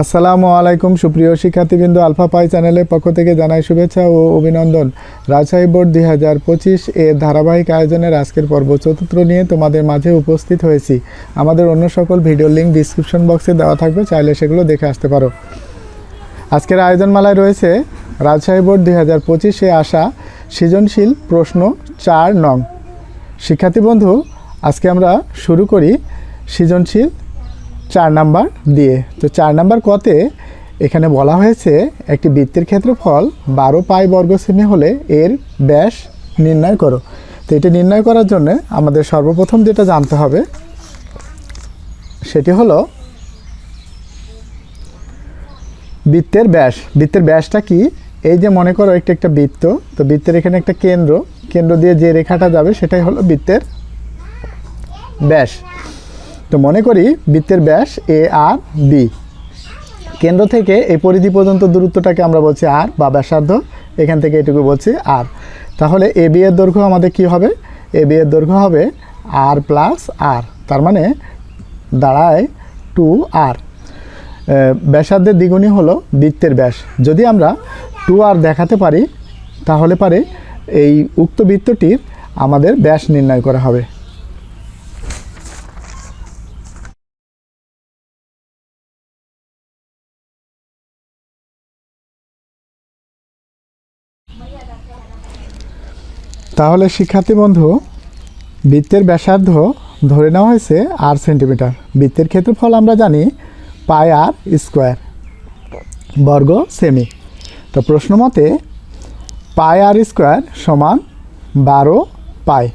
আসসালামু আলাইকুম, সুপ্রিয় শিক্ষার্থীবৃন্দ, আলফা পাই চ্যানেলের পক্ষ থেকে জানাই শুভেচ্ছা ও অভিনন্দন। রাজশাহী বোর্ড দুই হাজার পঁচিশ এর ধারাবাহিক আয়োজনের আজকের পর্ব চতুর্থ নিয়ে তোমাদের মাঝে উপস্থিত হয়েছি। আমাদের অন্য সকল ভিডিও লিঙ্ক ডিসক্রিপশন বক্সে দেওয়া থাকবে, চাইলে সেগুলো দেখে আসতে পারো। আজকের আয়োজনমালায় রয়েছে রাজশাহী বোর্ড দুই হাজার পঁচিশে আসা সৃজনশীল প্রশ্ন চার নং। শিক্ষার্থী বন্ধু, আজকে আমরা শুরু করি সৃজনশীল চার নাম্বার দিয়ে। তো চার নাম্বার কতে এখানে বলা হয়েছে, একটি বৃত্তের ক্ষেত্রফল বারো পাই বর্গ সেমি হলে এর ব্যাস নির্ণয় করো। তো এটি নির্ণয় করার জন্য আমাদের সর্বপ্রথম যেটা জানতে হবে, সেটি হলো বৃত্তের ব্যাস। বৃত্তের ব্যাসটা কি? এই যে মনে করো একটি একটা বৃত্ত, তো বৃত্তের এখানে একটা কেন্দ্র। কেন্দ্র দিয়ে যে রেখাটা যাবে সেটাই হলো বৃত্তের ব্যাস। তো মনে করি বৃত্তের ব্যাস এ আর বি। কেন্দ্র থেকে এই পরিধি পর্যন্ত দূরত্বটাকে আমরা বলছি আর বা ব্যাসার্ধ। এখান থেকে এটুকু বলছি আর। তাহলে এ, বি এর দৈর্ঘ্য আমাদের কি হবে? এ, বি এর দৈর্ঘ্য হবে আর প্লাস আর। তার মানে দাঁড়ায় টু আর। ব্যাসার্ধের দ্বিগুণই হলো বৃত্তের ব্যাস। যদি আমরা টু আর দেখাতে পারি, তাহলে পারে এই উক্ত বৃত্তটির আমাদের ব্যাস নির্ণয় করা হবে। তাহলে শিক্ষার্থী বন্ধু, বৃত্তের ব্যাসার্ধ ধরে নেওয়া হয়েছে আর সেন্টিমিটার বৃত্তের ক্ষেত্রফল আমরা জানি পাই আর স্কোয়ার বর্গ সেমি তো প্রশ্ন মতে পাই আর স্কোয়ার সমান বারো পাই।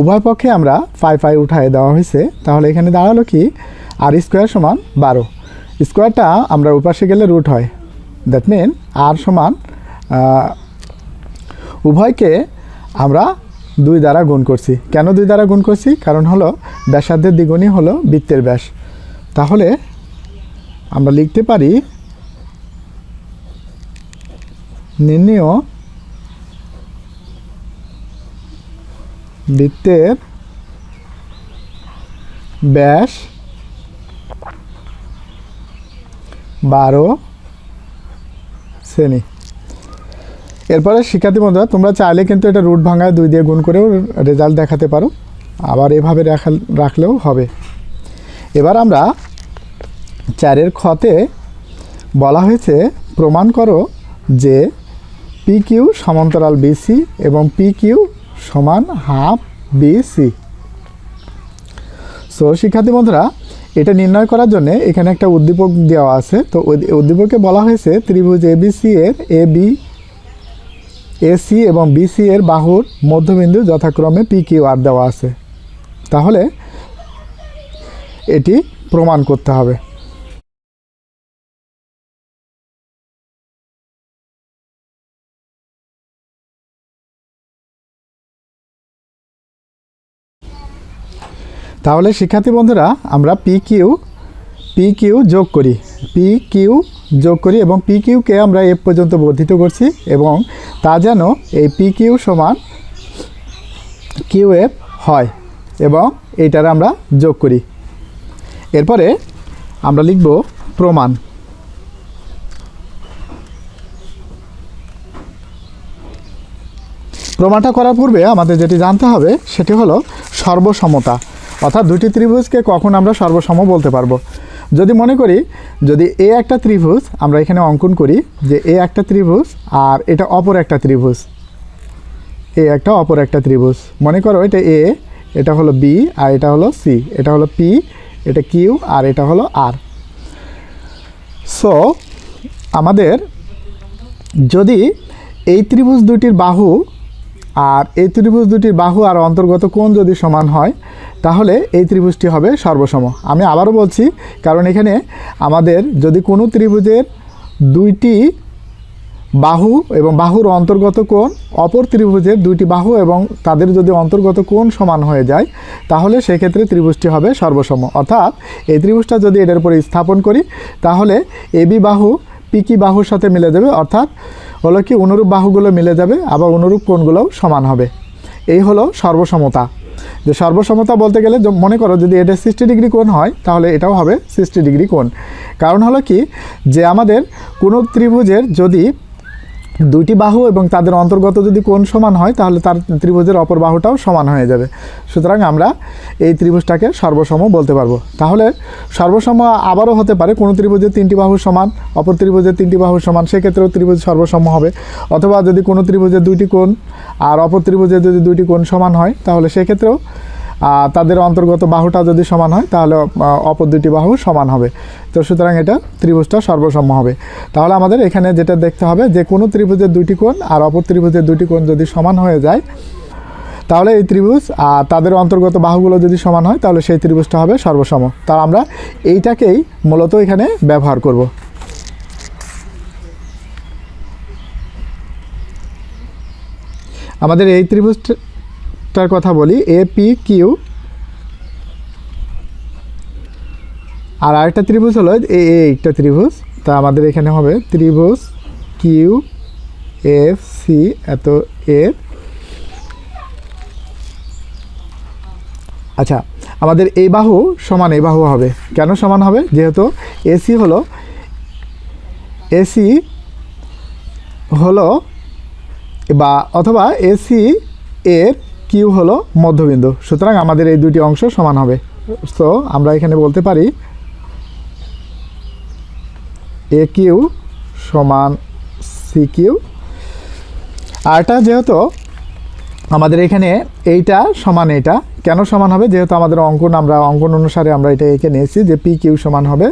উভয় পক্ষে আমরা পাই পাই উঠায় দেওয়া হয়েছে। তাহলে এখানে দাঁড়াল কি? আর স্কোয়ার সমান বারো। স্কোয়ারটা আমরা উপাসে গেলে রুট হয়। দ্যাট মিন আর সমান উভয়কে আমরা দুই দ্বারা গুণ করছি। কেন দুই দ্বারা গুণ করছি? কারণ হলো ব্যাসার্ধের দ্বিগুণই হলো বৃত্তের ব্যাস। তাহলে আমরা লিখতে পারি নির্ণয় বৃত্তের ব্যাস বারো সেমি এরপরে শিক্ষার্থী বন্ধুরা, তোমরা চাইলে কিন্তু এটা রুট ভাঙায় দুই দিয়ে গুণ করেও রেজাল্ট দেখাতে পারো। আবার এভাবে রাখা রাখলেও হবে। এবার আমরা চারের খতে বলা হয়েছে, প্রমাণ করো যে পি কিউ সমান্তরাল বিসি এবং পি কিউ সমান হাফ বিসি সো শিক্ষার্থী বন্ধুরা, এটা নির্ণয় করার জন্য এখানে একটা উদ্দীপক দেওয়া আছে। তো উদ্দীপকে বলা হয়েছে ত্রিভুজ এবিসি এর এ বি এসি এবং বিসি এর বাহুর মধ্যবিন্দু যথাক্রমে পি কিউ আর দেওয়া আছে। তাহলে এটি প্রমাণ করতে হবে। তাহলে শিক্ষার্থী বন্ধুরা, আমরা পি কিউ পি কিউ যোগ করি। পি কিউ যোগ করি এবং পি কিউকে আমরা এফ পর্যন্ত বর্ধিত করছি এবং তা যেন এই পি কিউ সমান কিউ এফ হয় এবং এইটার আমরা যোগ করি। এরপরে আমরা লিখব প্রমাণ। প্রমাণটা করার পূর্বে আমাদের যেটি জানতে হবে সেটি হলো সর্বসমতা, অর্থাৎ দুটি ত্রিভুজকে কখন আমরা সর্বসম বলতে পারব। যদি মনে করি, যদি এ একটা ত্রিভুজ, আমরা এখানে অঙ্কন করি যে এ একটা ত্রিভুজ আর এটা অপর একটা ত্রিভুজ। এ একটা, অপর একটা ত্রিভুজ। মনে করো এটা এ, এটা হলো বি আর এটা হলো সি। এটা হলো পি, এটা কিউ আর এটা হলো আর। সো, আমাদের যদি এই ত্রিভুজ দুটির বাহু আর এই ত্রিভুজ দুটির বাহু আর অন্তর্গত কোণ যদি সমান হয় তাহলে এই ত্রিভুজটি হবে সর্বসম। আমি আবারও বলছি, কারণ এখানে আমাদের যদি কোনো ত্রিভুজের দুইটি বাহু এবং বাহুর অন্তর্গত কোণ, অপর ত্রিভুজের দুইটি বাহু এবং তাদের যদি অন্তর্গত কোণ সমান হয়ে যায়, তাহলে সেক্ষেত্রে ত্রিভুজটি হবে সর্বসম। অর্থাৎ এই ত্রিভুজটা যদি এটার উপরে স্থাপন করি, তাহলে এবি বাহু পিকি বাহুর সাথে মিলে যাবে, অর্থাৎ হলো কি অনুরূপ বাহুগুলো মিলে যাবে, আবার অনুরূপ কোণগুলোও সমান হবে। এই হলো সর্বসমতা। যে সর্বসমতা বলতে গেলে মনে করো যদি এটা সিক্সটি ডিগ্রি কোণ হয়, তাহলে এটাও হবে সিক্সটি ডিগ্রি কোণ। কারণ হলো কি? যে আমাদের কোনো ত্রিভুজের যদি দুইটি বাহু এবং তাদের অন্তর্গত যদি কোণ সমান হয়, তাহলে তার ত্রিভুজের অপর বাহুটাও সমান হয়ে যাবে। সুতরাং আমরা এই ত্রিভুজটাকে সর্বসম বলতে পারব। তাহলে সর্বসম আবারও হতে পারে, কোনো ত্রিভুজের তিনটি বাহু সমান, অপর ত্রিভুজের তিনটি বাহু সমান, সেক্ষেত্রেও ত্রিভুজ সর্বসম হবে। অথবা যদি কোনো ত্রিভুজের দুইটি কোণ আর অপর ত্রিভুজের যদি দুইটি কোণ সমান হয়, তাহলে সেক্ষেত্রেও তাদের অন্তর্গত বাহুটা যদি সমান হয়, তাহলে অপর দুটি বাহু সমান হবে। তো সুতরাং এটা ত্রিভুজটা সর্বসম হবে। তাহলে আমাদের এখানে যেটা দেখতে হবে, যে কোনো ত্রিভুজের দুটি কোণ আর অপর ত্রিভুজের দুটি কোণ যদি সমান হয়ে যায়, তাহলে এই ত্রিভুজ আর তাদের অন্তর্গত বাহুগুলো যদি সমান হয়, তাহলে সেই ত্রিভুজটা হবে সর্বসম তা আমরা এইটাকেই মূলত এখানে ব্যবহার করব। আমাদের এই ত্রিভুজটার কথা বলি এ পি কিউ আর আরেকটা ত্রিভুজ হলো এ এ একটা ত্রিভুজ। তা আমাদের এখানে হবে ত্রিভুজ কিউ এফ সি এত এফ আচ্ছা আমাদের এই বাহু সমান এই বাহু হবে। কেন সমান হবে? যেহেতু এসি হলো এসি হলো বা অথবা এসি এর কিউ হলো মধ্যবিন্দু। সুতরাং আমাদের এই দুটি অংশ সমান হবে। তো আমরা এখানে বলতে পারি এ কিউ সমান সি কিউ আরটা যেহেতু আমাদের এখানে এইটা সমান এটা কেন সমান হবে? যেহেতু আমাদের অঙ্কন, আমরা অঙ্কন অনুসারে আমরা এটা এঁকে নিয়েছি যে পি কিউ সমান হবে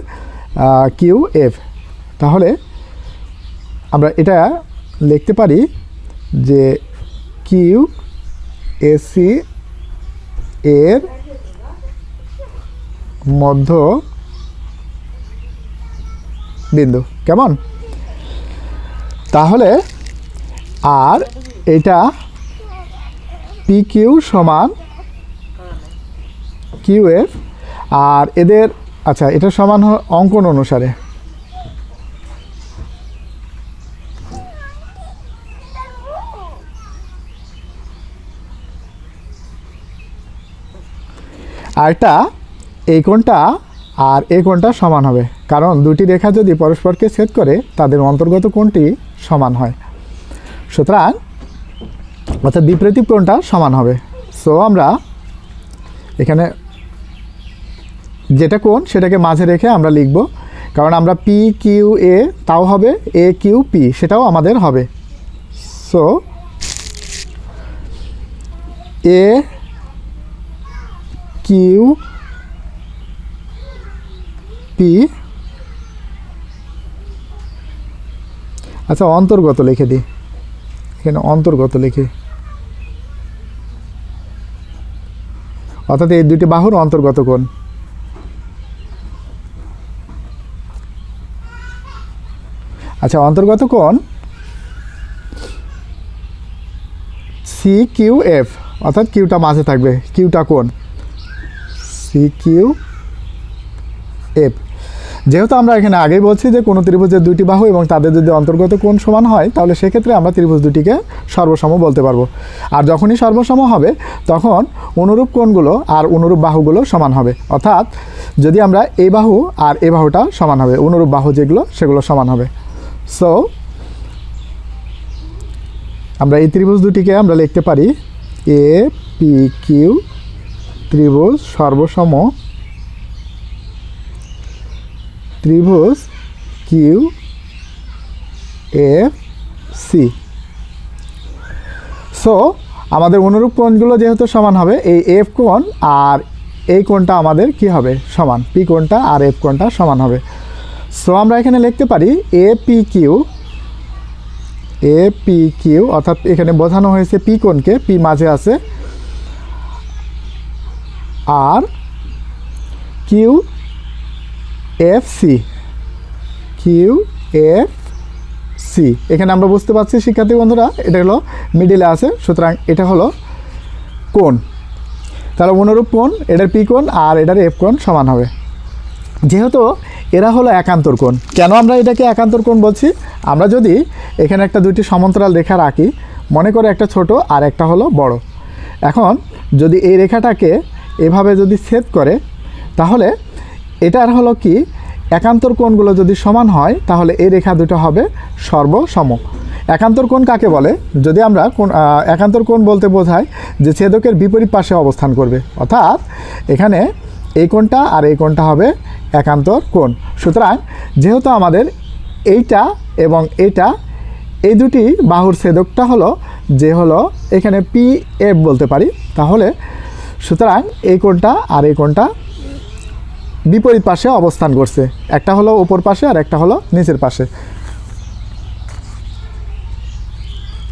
কিউ এফ তাহলে আমরা এটা লিখতে পারি যে কিউ এসি এর মধ্য বিন্দু। কেমন? তাহলে আর এটা পি কিউ সমান কিউ এফ, আর এদের আচ্ছা এটা সমান অঙ্কন অনুসারে। আরটা এই কোণটা আর এই কোণটা সমান হবে। কারণ দুটি রেখা যদি পরস্পরকে ছেদ করে, তাদের অন্তর্গত কোণটি সমান হয়। সুতরাং অর্থাৎ বিপরীত কোণটা সমান হবে। সো আমরা এখানে যেটা কোণ সেটাকে মাঝে রেখে আমরা লিখব। কারণ আমরা পি কিউ এ তাও হবে এ কিউ পি সেটাও আমাদের হবে। So A Q P. আচ্ছা অন্তর্গত লিখে দিই এখানে অন্তর্গত লিখে। অর্থাৎ এই দুটি বাহুর অন্তর্গত কোণ। আচ্ছা অন্তর্গত কোণ সি কিউ এফ, অর্থাৎ কিউটা মাঝে থাকবে, কিউটা কোণ। কিউ এফ যেহেতু আমরা এখানে আগেই বলছি যে কোনো ত্রিভুজের দুইটি বাহু এবং তাদের যদি অন্তর্গত কোণ সমান হয়, তাহলে সেক্ষেত্রে আমরা ত্রিভুজ দুটিকে সর্বসম বলতে পারব। আর যখনই সর্বসম হবে, তখন অনুরূপ কোণগুলো আর অনুরূপ বাহুগুলো সমান হবে। অর্থাৎ যদি আমরা এই বাহু আর এই বাহুটা সমান হবে, অনুরূপ বাহু যেগুলো, সেগুলো সমান হবে। সো আমরা এই ত্রিভুজ দুটিকে আমরা লিখতে পারি এ পি কিউ ত্রিভুজ সর্বসম। ত্রিভুজ কিউ এফ সি সো আমাদের অনুরূপ কোণগুলো যেহেতু সমান হবে, এই এফ কোণ আর এই কোণটা আমাদের কি হবে? সমান। পি কোণটা আর এফ কোণটা সমান হবে। সো আমরা এখানে লিখতে পারি A P Q A P Q অর্থাৎ এখানে বোঝানো হয়েছে পি কোণকে পি মাঝে আছে আর Q F C Q F C এখানে আমরা বুঝতে পারছি, শিক্ষার্থী বন্ধুরা, এটা হলো মিডিলে আছে, সুতরাং এটা হলো কোণ। তাহলে অনুরূপ কোণ, এটার পি কোণ আর এটার এফ কোণ সমান হবে। যেহেতু এরা হলো একান্তর কোণ, কেন আমরা এটাকে একান্তর কোণ বলছি? আমরা যদি এখানে একটা দুইটি সমান্তরাল রেখা রাখি, মনে করে একটা ছোট আর একটা হলো বড়। এখন যদি এই রেখাটাকে এভাবে যদি ছেদ করে, তাহলে এটার হলো কি? একান্তর কোণগুলো যদি সমান হয়, তাহলে এই রেখা দুটো হবে সর্বসম। একান্তর কোণ কাকে বলে? যদি আমরা কোন একান্তর কোণ বলতে বোঝায় যে ছেদকের বিপরীত পাশে অবস্থান করবে। অর্থাৎ এখানে এই কোণটা আর এই কোণটা হবে একান্তর কোণ। সুতরাং যেহেতু আমাদের এইটা এবং এইটা এই দুটি বাহুর ছেদকটা হলো যে হলো এখানে পি এফ বলতে পারি, তাহলে সুতরাং এই কোণটা আর এই কোণটা বিপরীত পাশে অবস্থান করছে। একটা হলো ওপর পাশে আর একটা হলো নিচের পাশে।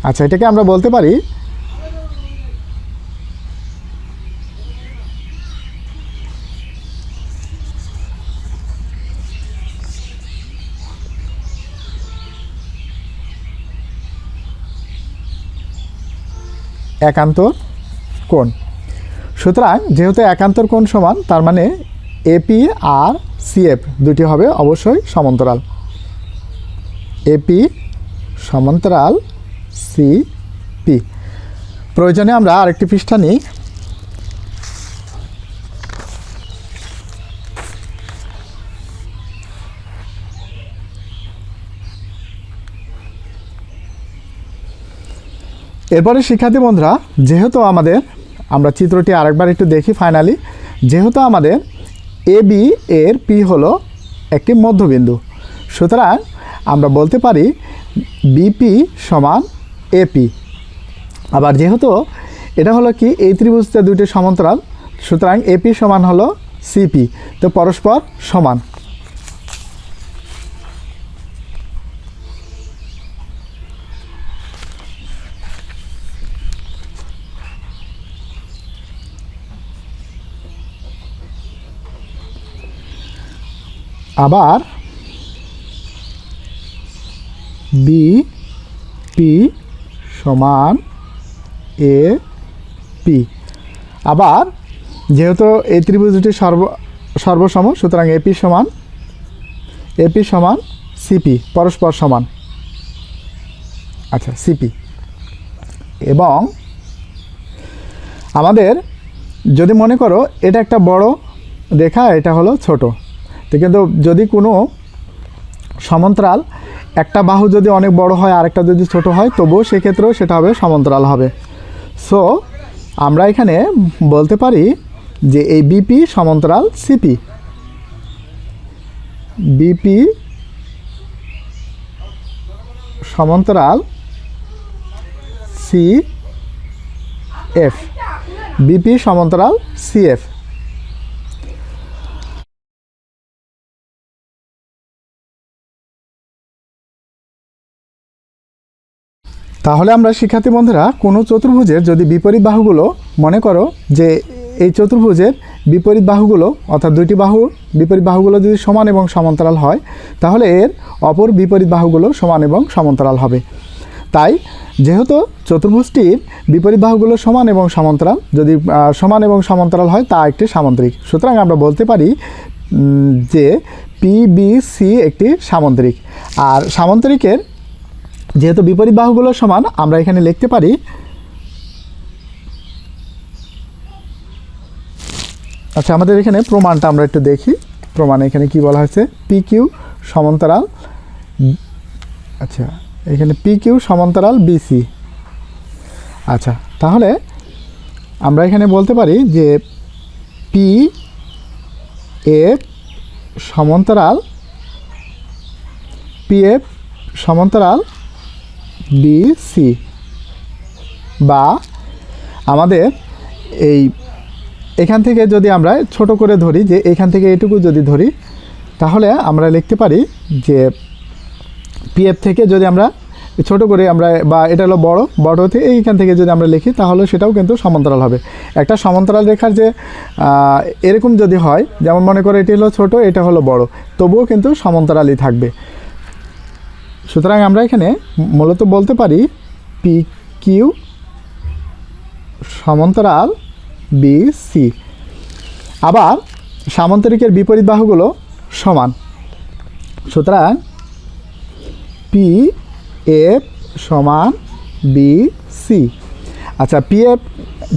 আচ্ছা এটাকে আমরা বলতে পারি একান্ত কোণ। সুতরাং যেহেতু একান্তর কোণ সমান, তার মানে এপি আর সিএফ দুটি হবে অবশ্যই সমান্তরাল। এপি সমান্তরাল সিপি প্রয়োজনে আমরা আরেকটি পৃষ্ঠা নিই। এরপরে শিক্ষার্থী বন্ধুরা, যেহেতু আমাদের আমরা চিত্রটি আরেকবার একটু দেখি ফাইনালি যেহেতু আমাদের এ বি এর পি হলো একটি মধ্যবিন্দু। সুতরাং আমরা বলতে পারি বিপি সমান এপি আবার যেহেতু এটা হলো কি, এই ত্রিভুজটা দুইটি সমান্তরাল, সুতরাং এপি সমান হলো সিপি তো পরস্পর সমান। আবার বি পি সমান এ পি আবার যেহেতু এই ত্রিভুজটি সর্ব, সর্বসম, সুতরাং এপি সমান এপি সমান সিপি পরস্পর সমান। আচ্ছা সিপি এবং আমাদের যদি মনে করো এটা একটা বড় রেখা, এটা হলো ছোট। তো কিন্তু যদি কোনো সমান্তরাল, একটা বাহু যদি অনেক বড় হয়, আরেকটা যদি ছোট হয়, তবুও সেক্ষেত্রেও সেটা হবে সমান্তরাল হবে। সো আমরা এখানে বলতে পারি যে এই বিপি সমান্তরাল সিপি বিপি সমান্তরাল সি এফ বিপি সমান্তরাল সিএফ তাহলে আমরা শিক্ষার্থী বন্ধুরা, কোনো চতুর্ভুজের যদি বিপরীত বাহুগুলো মনে করো যে এই চতুর্ভুজের বিপরীত বাহুগুলো, অর্থাৎ দুইটি বাহু, বিপরীত বাহুগুলো যদি সমান এবং সমান্তরাল হয়, তাহলে এর অপর বিপরীত বাহুগুলো সমান এবং সমান্তরাল হবে। তাই যেহেতু চতুর্ভুজটির বিপরীত বাহুগুলো সমান এবং সমান্তরাল, যদি সমান এবং সমান্তরাল হয়, তা একটি সামান্তরিক সুতরাং আমরা বলতে পারি যে পিবিসি একটি সামান্তরিক আর সামান্তরিকের যেহেতু বিপরীত বাহুগুলো সমান, আমরা এখানে লিখতে পারি আচ্ছা আমাদের এখানে প্রমাণটা আমরা একটু দেখি। প্রমাণে এখানে কি বলা হয়েছে? পি কিউ সমান্তরাল আচ্ছা এখানে পি কিউ সমান্তরাল বিসি আচ্ছা তাহলে আমরা এখানে বলতে পারি যে পি এফ সমান্তরাল পি এফ সমান্তরাল বিসি বা আমাদের এই এখান থেকে যদি আমরা ছোট করে ধরি যে এখান থেকে এটুকু যদি ধরি, তাহলে আমরা লিখতে পারি যে পিএফ থেকে যদি আমরা ছোট করে আমরা বা এটা হলো বড় বড় থেকে এইখান থেকে যদি আমরা লিখি, তাহলে সেটাও কিন্তু সমান্তরাল হবে। একটা সমান্তরাল রেখার যে এরকম যদি হয়, যেমন মনে করো এটি হলো ছোট, এটা হলো বড়, তবুও কিন্তু সমান্তরালই থাকবে। সুতরাং আমরা এখানে মূলত বলতে পারি পি কিউ সমান্তরাল বি সি আবার সামান্তরিকের বিপরীত বাহুগুলো সমান। সুতরাং পি এফ সমান বি সি আচ্ছা পি এফ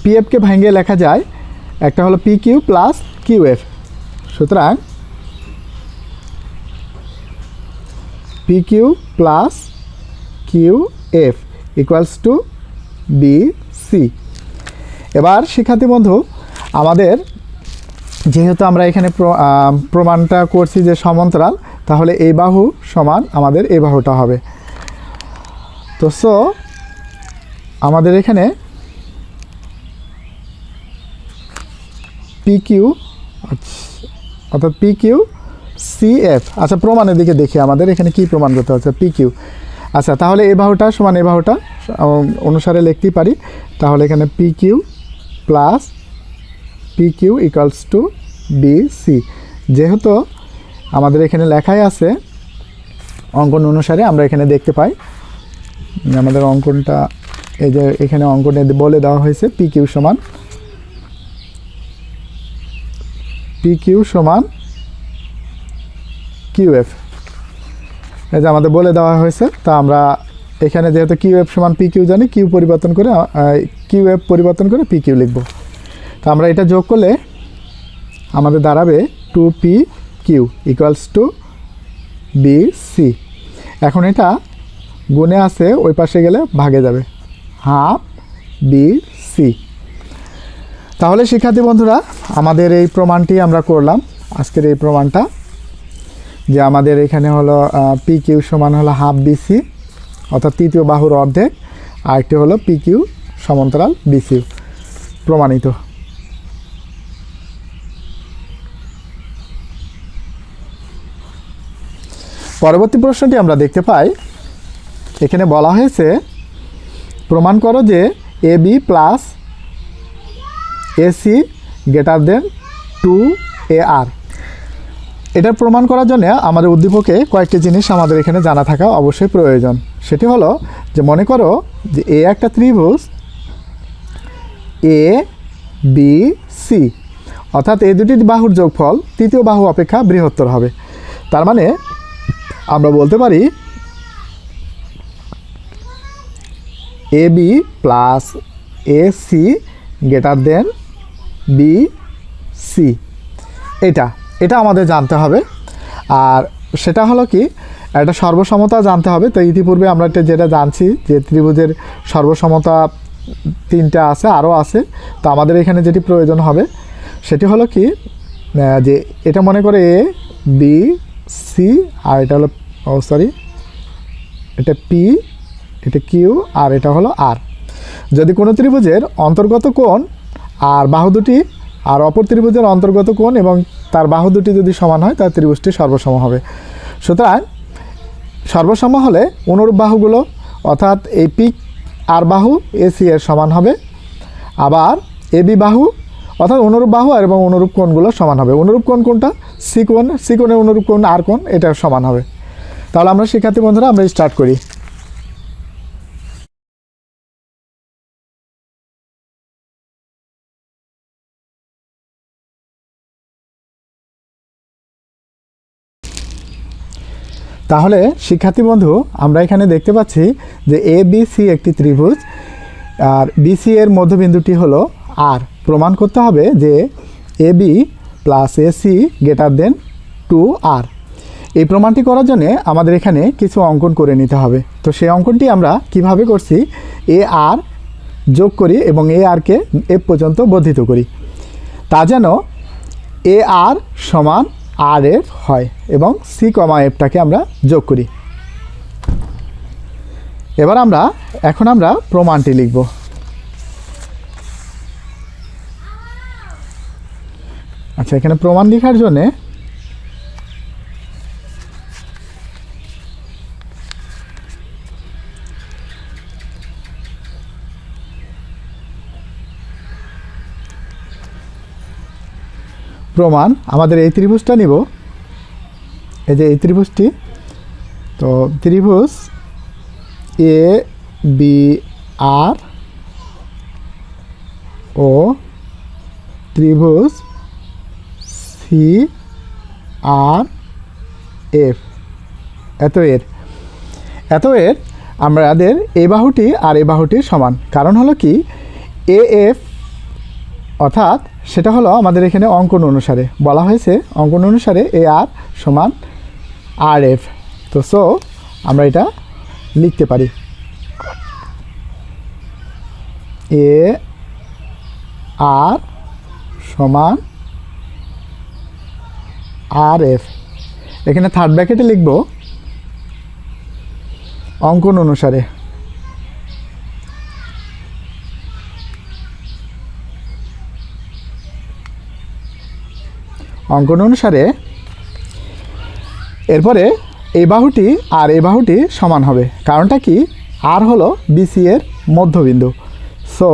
পিএফকে ভাঙিয়ে লেখা যায়, একটা হলো P Q plus Q F সুতরাং P Q plus Q F equals to B C এবার শিক্ষার্থী বন্ধু, আমাদের যেহেতু আমরা এখানে প্রমাণটা করছি যে সমান্তরাল, তাহলে এই বাহু সমান আমাদের এই বাহুটা হবে। তো সো আমাদের এখানে পি কিউ অর্থাৎ পি কিউ সি এফ আচ্ছা প্রমাণের দিকে দেখি আমাদের। এখানে কি প্রমাণ করতে হচ্ছে? পি কিউ আচ্ছা তাহলে এই বাহুটা, সমান এই বাহুটা অনুসারে লিখতেই পারি। তাহলে এখানে P Q plus P Q equals to B C যেহেতু আমাদের এখানে লেখাই আছে, অঙ্কন অনুসারে আমরা এখানে দেখতে পাই। আমাদের অঙ্কনটা, এই যে এখানে অঙ্কনে বলে দেওয়া হয়েছে পি কিউ সমান পি কিউ সমান কিউ এফ এই যে আমাদের বলে দেওয়া হয়েছে, তা আমরা এখানে যেহেতু কিউএফ সমান পি কিউ জানি, কিউ পরিবর্তন করে কিউএফ পরিবর্তন করে পি কিউ লিখব। তো আমরা এটা যোগ করলে আমাদের দাঁড়াবে two P Q equals to B C. এখন এটা গুণে আছে, ওই পাশে গেলে ভাগে যাবে। Half B C. তাহলে শিক্ষার্থী বন্ধুরা, আমাদের এই প্রমাণটি আমরা করলাম। আজকের এই প্রমাণটা যে আমাদের এখানে হলো পি কিউ সমান হলো হাফ বিসি অর্থাৎ তৃতীয় বাহুর অর্ধেক, আর একটি হলো পি কিউ সমান্তরাল বিসি প্রমাণিত। পরবর্তী প্রশ্নটি আমরা দেখতে পাই, এখানে বলা হয়েছে, প্রমাণ করো যে A B plus AC greater than two A R এটার প্রমাণ করার জন্য আমাদের উদ্দীপকে কয়েকটি জিনিস আমাদের এখানে জানা থাকা অবশ্যই প্রয়োজন। সেটি হলো যে মনে করো যে এ একটা ত্রিভুজ, এ, বি, সি। অর্থাৎ এই দুটি বাহুর যোগফল, তৃতীয় বাহু অপেক্ষা বৃহত্তর হবে। তার মানে আমরা বলতে পারি A, B plus A, C greater than B, C. এটা এটা আমাদের জানতে হবে। আর সেটা হলো কি, একটা সর্বসমতা জানতে হবে। তো ইতিপূর্বে আমরা এটা যেটা জানছি যে ত্রিভুজের সর্বসমতা তিনটা আছে, আরও আছে। তো আমাদের এখানে যেটি প্রয়োজন হবে, সেটি হলো কি যে এটা মনে করে এ বি সি আর এটা হলো, ও সরি এটা পি এটা কিউ আর এটা হলো আর যদি কোনো ত্রিভুজের অন্তর্গত কোণ আর বাহু দুটি আর অপর ত্রিভুজের অন্তর্গত কোণ এবং তার বাহু দুটি যদি সমান হয় তার ত্রিভুজটি সর্বসম হবে। সুতরাং, সর্বসম হলে অনুরূপ বাহুগুলো, অর্থাৎ এই পিক আর বাহু এসি এর সমান হবে। আবার এ বি বাহু, অর্থাৎ অনুরূপ বাহু আর এবং অনুরূপ কোণগুলো সমান হবে। অনুরূপ কোণ কোনটা? সি কোণ, সি অনুরূপ কোণ আর কোণ এটা সমান হবে। তাহলে আমরা শিক্ষার্থী বন্ধুরা, আমরা স্টার্ট করি। তাহলে, শিক্ষার্থী বন্ধু, আমরা এখানে দেখতে পাচ্ছি যে এ বি সি একটি ত্রিভুজ, আর বিসি এর মধ্যবিন্দুটি হলো আর প্রমাণ করতে হবে যে A B plus A C greater than two R এই প্রমাণটি করার জন্য আমাদের এখানে কিছু অঙ্কন করে নিতে হবে। তো সেই অঙ্কনটি আমরা কীভাবে করছি? এ আর যোগ করি এবং এ আরকে এ পর্যন্ত বর্ধিত করি। তা যেন এ আর সমান আর এফ হয় এবং সি কমা এফটাকে আমরা যোগ করি। এবার আমরা, এখন আমরা প্রমাণটি লিখব। আচ্ছা এখানে প্রমাণ লেখার জন্যে প্রমাণ। আমাদের এই ত্রিভুজটা নিব। এই যে এই ত্রিভুজটি, তো ত্রিভুজ এ বি আর ও ত্রিভুজ সি আর এফ এত এর এত এর আমাদের এ বাহুটি আর এ বাহুটি সমান। কারণ হলো কি এ এফ অর্থাৎ সেটা হলো আমাদের এখানে অঙ্কন অনুসারে। বলা হয়েছে অঙ্কন অনুসারে এ আর সমান আর এফ। তো সো আমরা এটা লিখতে পারি। এ আর সমান আর এফ। এখানে থার্ড ব্র্যাকেটে লিখব অঙ্কন অনুসারে। অঙ্কন অনুসারে এরপরে এই বাহুটি আর এই বাহুটি সমান হবে। কারণটা কি? আর হলো বিসি এর মধ্যবিন্দু। সো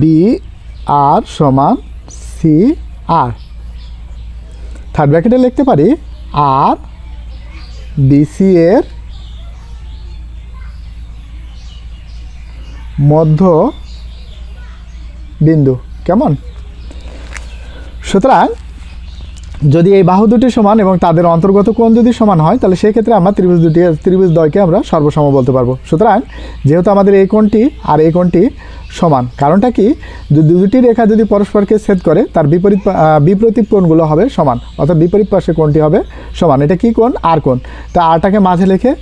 বি আর সমান সি আর থার্ড ব্র্যাকেটে লিখতে পারি আর বিসি এর মধ্য বিন্দু কেমন? সুতরাং যদি এই বাহু দুটি সমান এবং তাদের অন্তর্গত কোণ যদি সমান হয়, তাহলে সেই ক্ষেত্রে আমরা ত্রিভুজ দুটি, ত্রিভুজ দ্বয়কে আমরা সর্বসম বলতে পারব। সুতরাং যেহেতু আমাদের এই কোণটি আর এই কোণটি সমান, কারণটা কি? দুটি রেখা যদি পরস্পরকে ছেদ করে, তার বিপরীত বিপরীত কোণগুলো হবে সমান, অর্থাৎ বিপরীত পাশে কোণটি হবে সমান। এটা কি কোণ? আর কোণ। তা আরটাকে মাঝে রেখে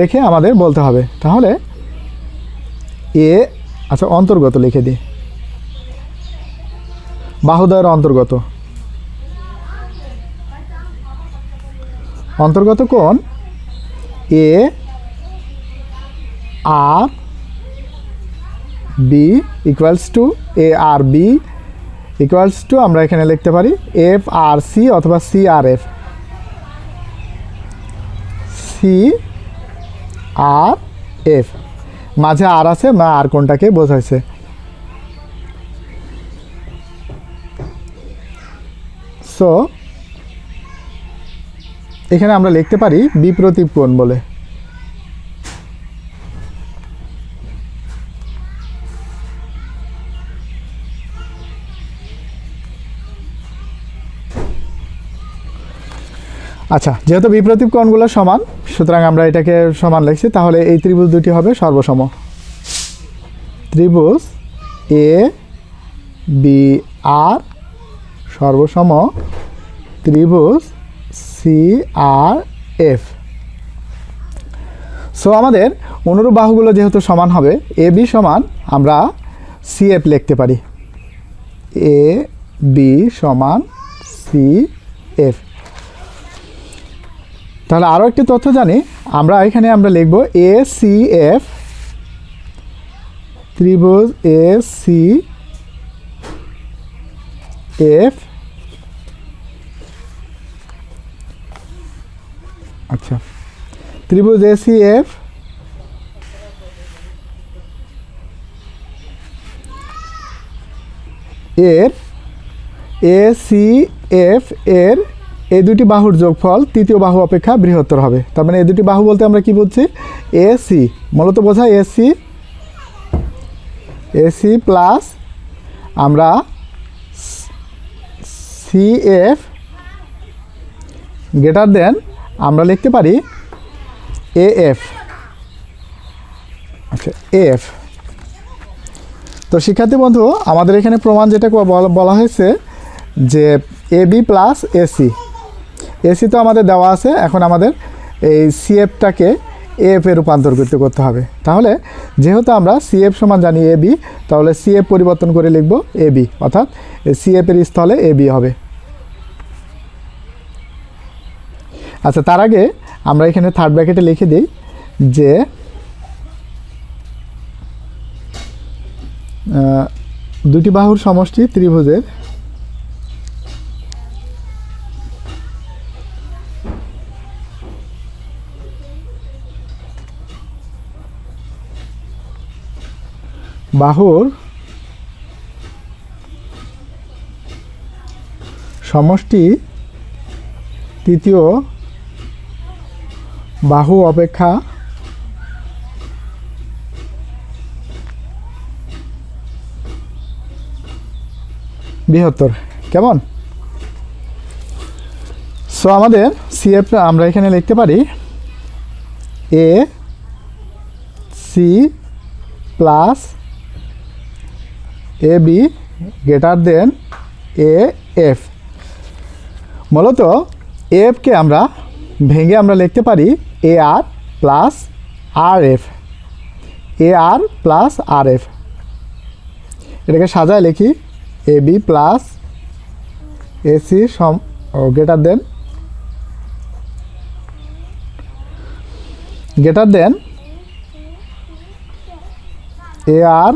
রেখে আমাদের বলতে হবে। তাহলে এ আচ্ছা অন্তর্গত লিখে দিই। বাহুদয়ের অন্তর্গত। অন্তর্গত কোণ A, R, B equals to A, R, B equals to আমরা এখানে লিখতে পারি এফ, আর, সি অথবা C, R, F. C, R, F. মাঝে আর আছে বা আর কোনটাকে বোঝাইছে? সো এখানে আমরা লিখতে পারি বিপ্রতীপ কোণ বলে। আচ্ছা যেহেতু বিপ্রতীপ কোণগুলো সমান, সুতরাং আমরা এটাকে সমান লিখছি, তাহলে এই ত্রিভুজ দুটি হবে সর্বসম। ত্রিভুজ এ বি আর সর্বসম ত্রিভুজ সি আর এফ সো আমাদের অনুরূপ বাহুগুলো যেহেতু সমান হবে এ বি সমান, আমরা সি এফ লিখতে পারি। এ বি সমান সি এফ তাহলে আরও একটি তথ্য জানি, আমরা এখানে আমরা লিখব এ সি এফ ত্রিভুজ এ সি এফ আচ্ছা। ত্রিভুজ এ সি এফ এর এ সি এফ এর এই দুটি বাহুর যোগফল তৃতীয় বাহু অপেক্ষা বৃহত্তর হবে। তার মানে এই দুটি বাহু বলতে আমরা কি বলছি এ সি মূলত বোঝায় A C A C plus আমরা সি এফ গ্রেটার দেন আমরা লিখতে পারি এ এফ আচ্ছা এফ তো শিক্ষার্থী বন্ধু, আমাদের এখানে প্রমাণ যেটা বলা- হয়েছে যে A B plus AC AC তো আমাদের দেওয়া আছে, এখন আমাদের এই সিএফটাকে এফ রূপান্তরিত করতে হবে। তাহলে যেহেতু আমরা সিএফ সমান জানি এ বি তাহলে সিএফ পরিবর্তন করে লিখব এ বি অর্থাৎ সিএফ এর স্থলে এ বি হবে। আচ্ছা তার আগে আমরা এখানে থার্ড ব্র্যাকেটে লিখে দিই যে দুটি বাহুর সমষ্টি ত্রিভুজের বাহুর সমষ্টি তৃতীয় বাহু অপেক্ষা। বৃহত্তর। কেমন? সো আমাদের সিএফ আমরা এখানে লিখতে পারি A C plus A B greater than A F মূলত এফকে আমরা ভেঙে আমরা লিখতে পারি A R plus R F A R plus R F এটাকে সাজায় লিখি এ বি প্লাস এসি সম greater than greater than A R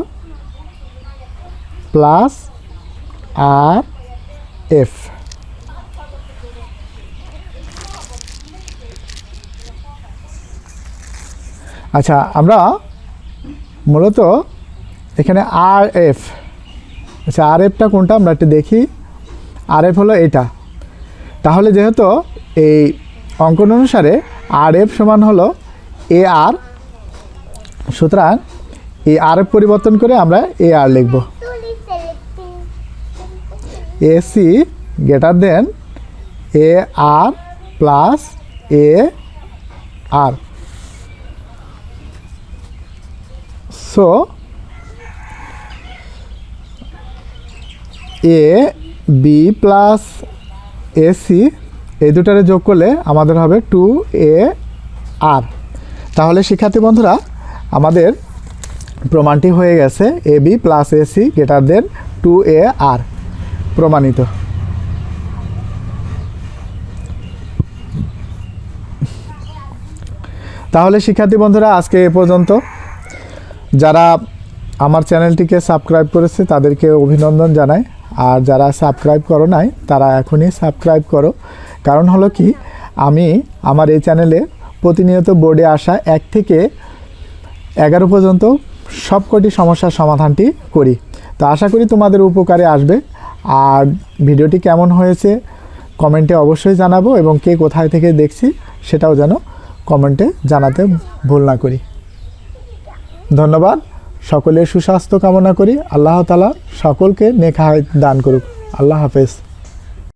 plus R F আচ্ছা আমরা মূলত এখানে আর এফ আচ্ছা আর এফটা কোনটা? আমরা একটু দেখি। আর এফ হলো এটা। তাহলে যেহেতু এই অঙ্কন অনুসারে আর এফ সমান হলো এ আর সুতরাং এই আর এফ পরিবর্তন করে আমরা এ আর লিখব। AC greater than A R plus A R so A B plus AC এই দুটারে যোগ করলে আমাদের হবে টু এ আর তাহলে শিক্ষার্থী বন্ধুরা, আমাদের প্রমাণটি হয়ে গেছে A B plus AC greater than two A R প্রমাণিত। তাহলে শিক্ষার্থী বন্ধুরা, আজকে এ পর্যন্ত। যারা আমার চ্যানেলটিকে সাবস্ক্রাইব করেছে, তাদেরকে অভিনন্দন জানাই। আর যারা সাবস্ক্রাইব করো নাই, তারা এখনই সাবস্ক্রাইব করো। কারণ হলো কি, আমি আমার এই চ্যানেলে প্রতিনিয়ত বোর্ডে আসা এক থেকে এগারো পর্যন্ত সবকটি সমস্যার সমাধানটি করি। তো আশা করি তোমাদের উপকারে আসবে। আর ভিডিওটি কেমন হয়েছে কমেন্টে অবশ্যই জানাব এবং কে কোথায় থেকে দেখছি, সেটাও যেন কমেন্টে জানাতে ভুল না করি। ধন্যবাদ। সকলের সুস্বাস্থ্য কামনা করি। আল্লাহ তালা সকলকে নেখায় দান করুক। আল্লাহ হাফেজ।